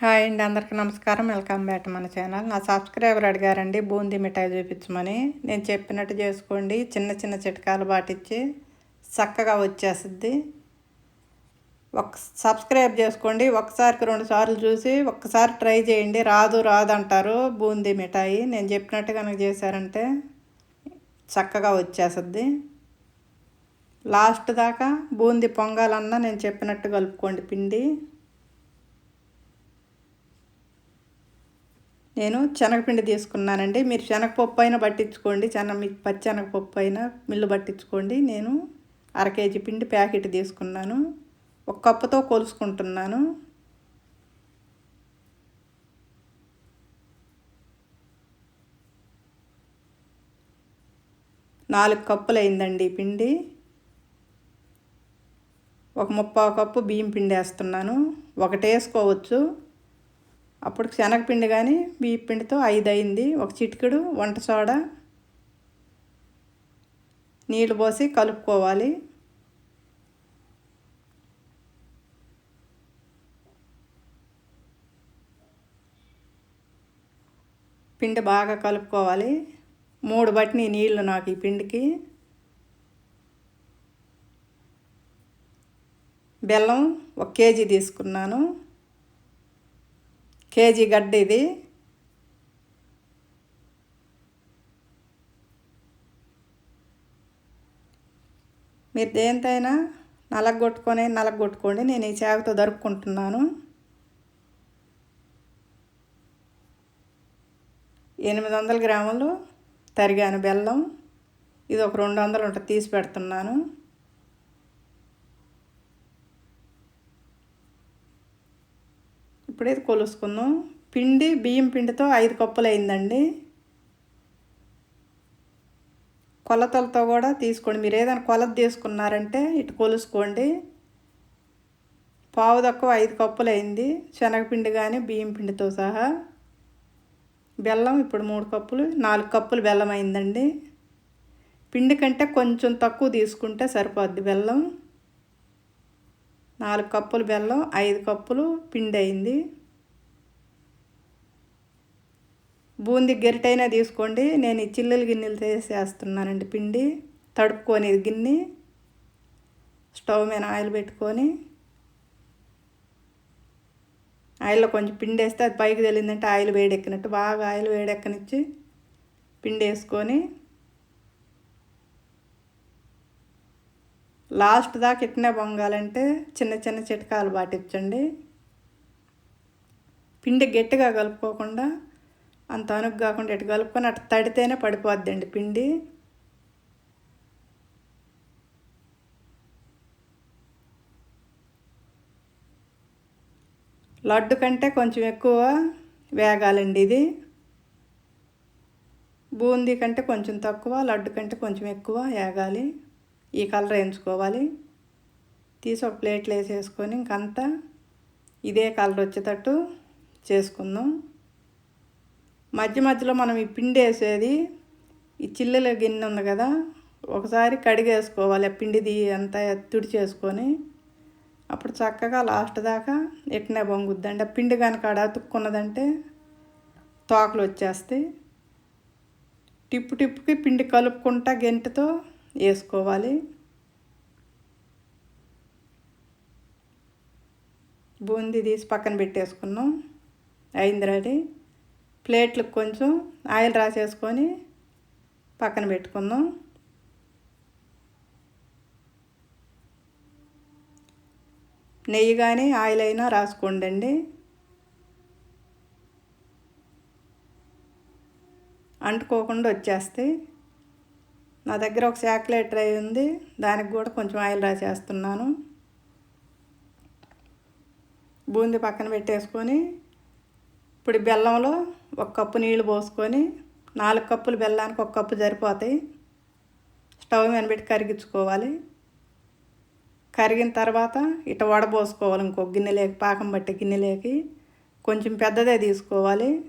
Hi అండి అందరికీ నమస్కారం. వెల్కమ్ బ్యాక్ మన ఛానల్. నా సబ్స్క్రైబర్ అడిగారండి బూందీ మిఠాయి చూపించమని. నేను చెప్పినట్టు చేసుకోండి చిన్న చిన్న చిట్కాలు పాటించి చక్కగా వచ్చేస్తుంది. ఒక సబ్స్క్రైబ్ చేసుకోండి ఒకసారికి రెండు సార్లు చూసి ఒక్కసారి ట్రై చేయండి. రాదు రాదు అంటారు బూందీ మిఠాయి. నేను చెప్పినట్టు కనుక చేశారంటే చక్కగా వచ్చేస్తుంది. లాస్ట్ దాకా బూందీ పొంగాలన్నా నేను చెప్పినట్టు కలుపుకోండి పిండి. నేను శనగపిండి తీసుకున్నానండి. మీరు శనగపప్పు అయినా పట్టించుకోండి. శన పచ్చెనగపప్పు అయినా మిల్లు పట్టించుకోండి. నేను అర కేజీ పిండి ప్యాకెట్ తీసుకున్నాను. ఒక కప్పుతో కొలుసుకుంటున్నాను. నాలుగు కప్పులు అయిందండి పిండి. ఒక ముప్పావు కప్పు బియ్యం పిండి వేస్తున్నాను ఒకటేసుకోవచ్చు అప్పుడు శనగపిండి కానీ బియ్య పిండితో ఐదు అయింది ఒక చిటికెడు వంట సోడా నీళ్ళు పోసి కలుపుకోవాలి. పిండి బాగా కలుపుకోవాలి. మూడు బట్టిని నీళ్ళు నాకు ఈ పిండికి. బెల్లం ఒక కేజీ తీసుకున్నాను. కేజీ గడ్డ ఇది. మీరు దేంతైనా నలగొట్టుకొని నలగొట్టుకోండి. నేను ఈ చేపతో దరుపుకుంటున్నాను ఎనిమిది వందల గ్రాములు తరిగాను బెల్లం. ఇది ఒక రెండు వందలు ఉంటుంది తీసి పెడుతున్నాను. ఇప్పుడే కొలుసుకుందాం. పిండి బియ్యం పిండితో ఐదు కప్పులు అయిందండి. కొలతలతో కూడా తీసుకోండి. మీరు ఏదైనా కొలత తీసుకున్నారంటే ఇటు కొలుసుకోండి. పావు తక్కువ ఐదు కప్పులు అయింది. శనగపిండి కానీ బియ్యం పిండితో సహా. బెల్లం ఇప్పుడు మూడు కప్పులు నాలుగు కప్పులు బెల్లం అయిందండి. పిండి కంటే కొంచెం తక్కువ తీసుకుంటే సరిపోద్ది బెల్లం. నాలుగు కప్పులు బెల్లం ఐదు కప్పులు పిండి అయింది. బూంది గరిటైనా తీసుకోండి. నేను ఈ చిల్లులు గిన్నెలు చేసేస్తున్నానండి పిండి. తడుపుకొని గిన్నె స్టవ్ మీద ఆయిల్ పెట్టుకొని ఆయిల్లో కొంచెం పిండి వేస్తే అది పైకి తెలిందంటే ఆయిల్ వేడెక్కినట్టు బాగా ఆయిల్ వేడెక్కనిచ్చి పిండి వేసుకొని లాస్ట్ దాకా ఇట్నే పొంగాలంటే చిన్న చిన్న చిట్కాలు పాటించండి. పిండి గట్టిగా కలుపుకోకుండా అంత అనుకు కాకుండా ఇటు కలుపుకొని అటు తడితేనే పడిపోద్దండి పిండి. లడ్డు కంటే కొంచెం ఎక్కువ వేగాలండి ఇది. బూందీ కంటే కొంచెం తక్కువ లడ్డు కంటే కొంచెం ఎక్కువ వేగాలి. ఈ కలర్ వేయించుకోవాలి తీసి ఒక ప్లేట్లో వేసేసుకొని ఇంకంతా ఇదే కలర్ వచ్చేటట్టు చేసుకుందాం. మధ్య మధ్యలో మనం ఈ పిండి వేసేది ఈ చిల్లుల గిన్నె ఉంది కదా ఒకసారి కడిగేసుకోవాలి ఆ పిండిది అంతా తుడి చేసుకొని అప్పుడు చక్కగా లాస్ట్ దాకా ఎట్నే పొంగుద్దండి ఆ పిండి కనుక అడతుక్కున్నదంటే తోకలు వచ్చేస్తాయి. టిప్పు టిప్పుకి పిండి కలుపుకుంటా గెంటుతో వేసుకోవాలి బూందీ తీసి పక్కన పెట్టేసుకున్నాం. అయింది రెడీ. ప్లేట్లకు కొంచెం ఆయిల్ రాసేసుకొని పక్కన పెట్టుకుందాం. నెయ్యి కానీ ఆయిల్ అయినా రాసుకోండి అంటుకోకుండా వచ్చేస్తాయి. నా దగ్గర ఒక చాక్లెట్ ట్రై ఉంది. దానికి కూడా కొంచెం ఆయిల్ రాసేస్తున్నాను. బూంది పక్కన పెట్టేసుకొని ఇప్పుడు బెల్లంలో ఒక కప్పు నీళ్ళు పోసుకొని నాలుగు కప్పులు బెల్లానికి ఒక కప్పు సరిపోతాయి. స్టవ్ మీద పెట్టి కరిగించుకోవాలి. కరిగిన తర్వాత ఇట వడబోసుకోవాలి ఇంకో గిన్నెలేకి పాకం పట్టే గిన్నెలేకి. కొంచెం పెద్దదే తీసుకోవాలి.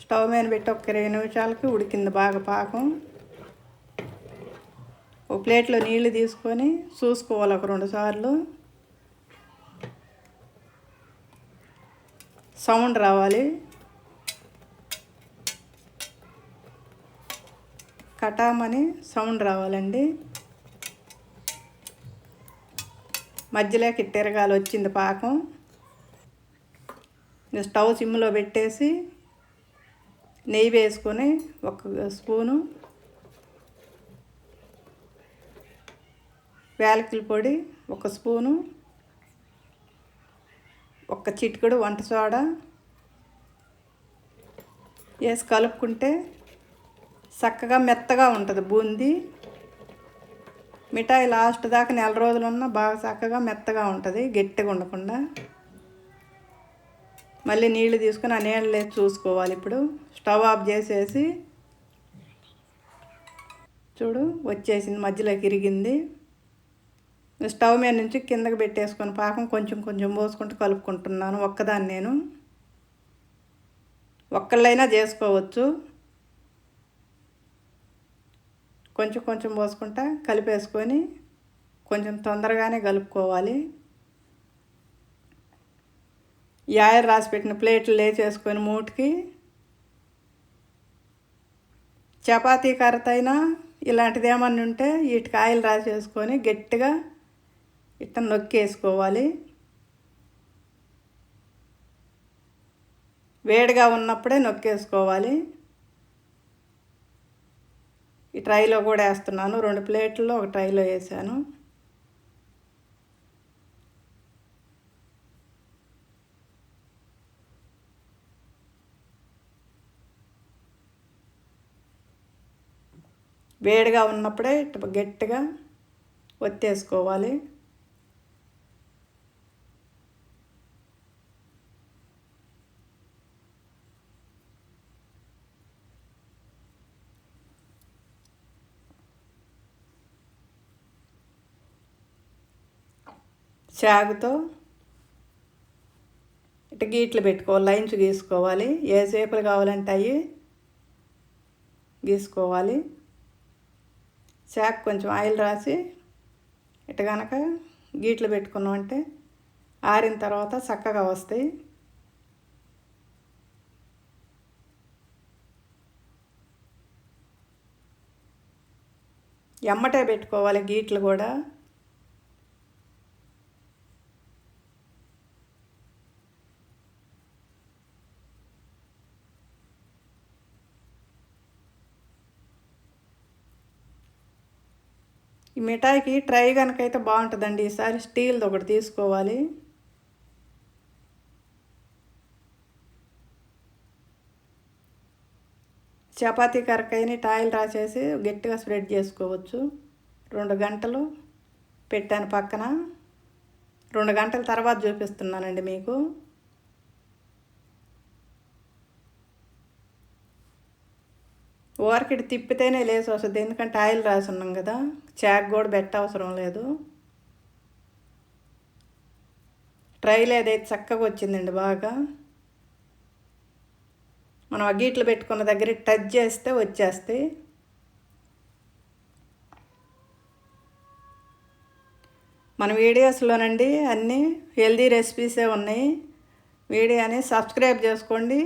స్టవ్ మీద పెట్టి ఒక ఇరవై నిమిషాలకి ఉడికింది బాగా పాకం. ఒక ప్లేట్లో నీళ్ళు తీసుకొని చూసుకోవాలి ఒక రెండు సార్లు. సౌండ్ రావాలి. కటామని సౌండ్ రావాలండి. మధ్యలోకి తిరగాలి వచ్చింది పాకం. స్టవ్ సిమ్లో పెట్టేసి నెయ్యి వేసుకొని ఒక స్పూను యాలకుల పొడి ఒక స్పూను ఒక చిటికెడు వంట సోడా. వేసి కలుపుకుంటే చక్కగా మెత్తగా ఉంటుంది బూందీ. మిఠాయి లాస్ట్ దాకా నెల రోజులున్నా బాగా చక్కగా మెత్తగా ఉంటుంది గట్టిగా ఉండకుండా. మళ్ళీ నీళ్ళు తీసుకొని ఆ నీళ్ళు లేచి చూసుకోవాలి ఇప్పుడు. స్టవ్ ఆఫ్ చేసేసి చూడు వచ్చేసింది మధ్యలోకి ఇరిగింది. స్టవ్ మీద నుంచి కిందకి పెట్టేసుకొని పాకం కొంచెం కొంచెం పోసుకుంటూ కలుపుకుంటున్నాను ఒక్కదాన్ని నేను. ఒక్కళ్ళైనా చేసుకోవచ్చు. కొంచెం కొంచెం పోసుకుంటా కలిపేసుకొని కొంచెం తొందరగానే కలుపుకోవాలి. ఈ ఆయిల్ రాసి పెట్టిన ప్లేట్లు లేచేసుకొని మూటికి. చపాతీ కర్రతైనా ఇలాంటిది ఏమన్నా ఉంటే వీటికి ఆయిల్ రాసేసుకొని గట్టిగా ఇట్లా నొక్కేసుకోవాలి. వేడిగా ఉన్నప్పుడే నొక్కేసుకోవాలి. ఈ ట్రైలో కూడా వేస్తున్నాను. రెండు ప్లేట్లలో ఒక ట్రైలో వేసాను. వేడిగా ఉన్నప్పుడే గట్టిగా ఒత్తేసుకోవాలి. చాకుతో ఇటు గీట్లు పెట్టుకోవాలి లైన్స్ గీసుకోవాలి ఏ చేపలు కావాలంటే అవి గీసుకోవాలి. చాక్ కొంచెం ఆయిల్ రాసి ఇటు కనుక గీట్లు పెట్టుకున్నామంటే ఆరిన తర్వాత చక్కగా వస్తాయి. ఎమ్మటే పెట్టుకోవాలి గీట్లు కూడా. ఈ మిఠాయికి ట్రై కనుకైతే అయితే బాగుంటుందండి. ఈసారి స్టీల్ది ఒకటి తీసుకోవాలి. చపాతీ కరకైన టాయిల్ రాసేసి గట్టిగా స్ప్రెడ్ చేసుకోవచ్చు. రెండు గంటలు పెట్టాను పక్కన. రెండు గంటల తర్వాత చూపిస్తున్నానండి మీకు. ఓరకిడి తిప్పితేనే లేసి వస్తుంది ఎందుకంటే ఆయిల్ రాసి ఉన్నాం కదా. చాక్ కూడా పెట్ట అవసరం లేదు. ట్రైల్ ఏదైతే చక్కగా వచ్చిందండి బాగా. మనం అగీట్లు పెట్టుకున్న దగ్గర టచ్ చేస్తే వచ్చేస్తాయి. మన వీడియోస్లోనండి అన్నీ హెల్దీ రెసిపీసే ఉన్నాయి. వీడియోని సబ్స్క్రైబ్ చేసుకోండి.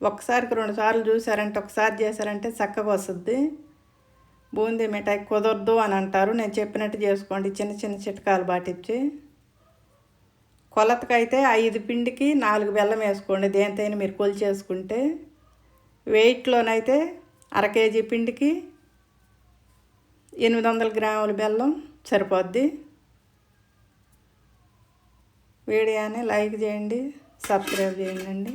ఒకసారికి రెండు సార్లు చూసారంటే ఒకసారి చేశారంటే చక్కగా వస్తుంది. బూందీ మిఠాయి కుదరదు అని అంటారు. నేను చెప్పినట్టు చేసుకోండి. చిన్న చిన్న చిట్కాలు పాటించి. కొలతకైతే ఐదు పిండికి నాలుగు బెల్లం వేసుకోండి. దేనితైనా మీరు కొలిచేసుకుంటే. వెయిట్లోనైతే అర కేజీ పిండికి ఎనిమిది వందల గ్రాముల బెల్లం సరిపోద్ది. వీడియోని లైక్ చేయండి సబ్స్క్రైబ్ చేయండి.